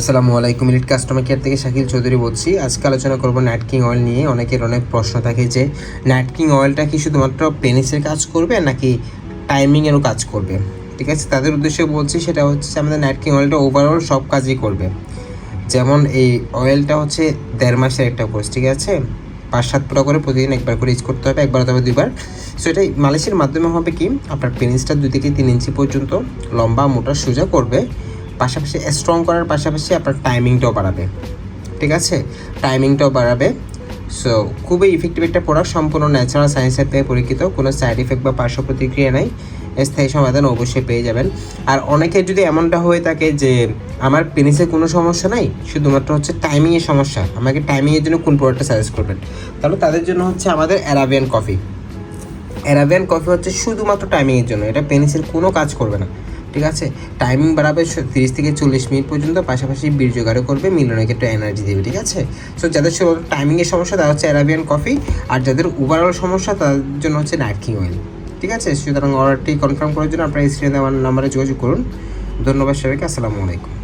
আসসালামু আলাইকুম মিলিট customer care থেকে শাকিল চৌধুরী বলছি। আজকে আলোচনা করব নাইট কিং অয়েল নিয়ে। অনেকের অনেক প্রশ্ন থাকে যে নাইট কিং অয়েলটা কি শুধুমাত্র পেনিসের কাজ করবে নাকি টাইমিংয়েরও কাজ করবে? ঠিক আছে? তাদের উদ্দেশ্যে বলছি, সেটা হচ্ছে আমাদের নাইট কিং অয়েলটা ওভারঅল সব কাজই করবে। যেমন এই অয়েলটা হচ্ছে দেড় মাসের একটা কোর্স ঠিক আছে? পাঁচ সাত ফুটা করে প্রতিদিন একবার করে ইউজ করতে হবে, একবার অথবা দুইবার। সো এটা মালিশের মাধ্যমে হবে কি, আপনার পেনিসটা দুই থেকে তিন ইঞ্চি পর্যন্ত লম্বা মোটা সোজা করবে। পাশাপাশি স্ট্রং করার পাশাপাশি আপনার টাইমিংটাও বাড়াবে। ঠিক আছে? টাইমিংটাও বাড়াবে। সো খুবই ইফেক্টিভ একটা প্রোডাক্ট সম্পূর্ণ ন্যাচারাল সায়েন্সের থেকে পরীক্ষিত, কোনো সাইড ইফেক্ট বা পার্শ্ব প্রতিক্রিয়া নাই। স্থায়ী সমাধান অবশ্যই পেয়ে যাবেন। আর অনেকে যদি এমনটা হয়ে থাকে যে, আমার পেনিসে কোনো সমস্যা নাই, শুধুমাত্র হচ্ছে টাইমিংয়ের সমস্যা, আমাকে টাইমিংয়ের জন্য কোন প্রোডাক্টটা সাজেস্ট করবেন? তাহলে তাদের জন্য হচ্ছে আমাদের অ্যারাবিয়ান কফি অ্যারাবিয়ান কফি হচ্ছে শুধুমাত্র টাইমিংয়ের জন্য, এটা পেনিসের কোনো কাজ করবে না। ঠিক আছে? টাইমিং বাড়াবে তিরিশ থেকে চল্লিশ মিনিট পর্যন্ত, পাশাপাশি বীর্যগারও করবে, মিলনের ক্ষেত্রে এনার্জি দেবে, ঠিক আছে? সো যাদের টাইমিংয়ের সমস্যা, তারা হচ্ছে অ্যারাবিয়ান কফি আর যাদের ওভারঅল সমস্যা, তাদের জন্য হচ্ছে নাইট কিং অয়েল ঠিক আছে? সুতরাং অর্ডারটি কনফার্ম করার জন্য আপনারা স্ক্রিনে দেওয়ার নাম্বারে যোগাযোগ করুন। ধন্যবাদ সবাইকে, আসসালামু আলাইকুম।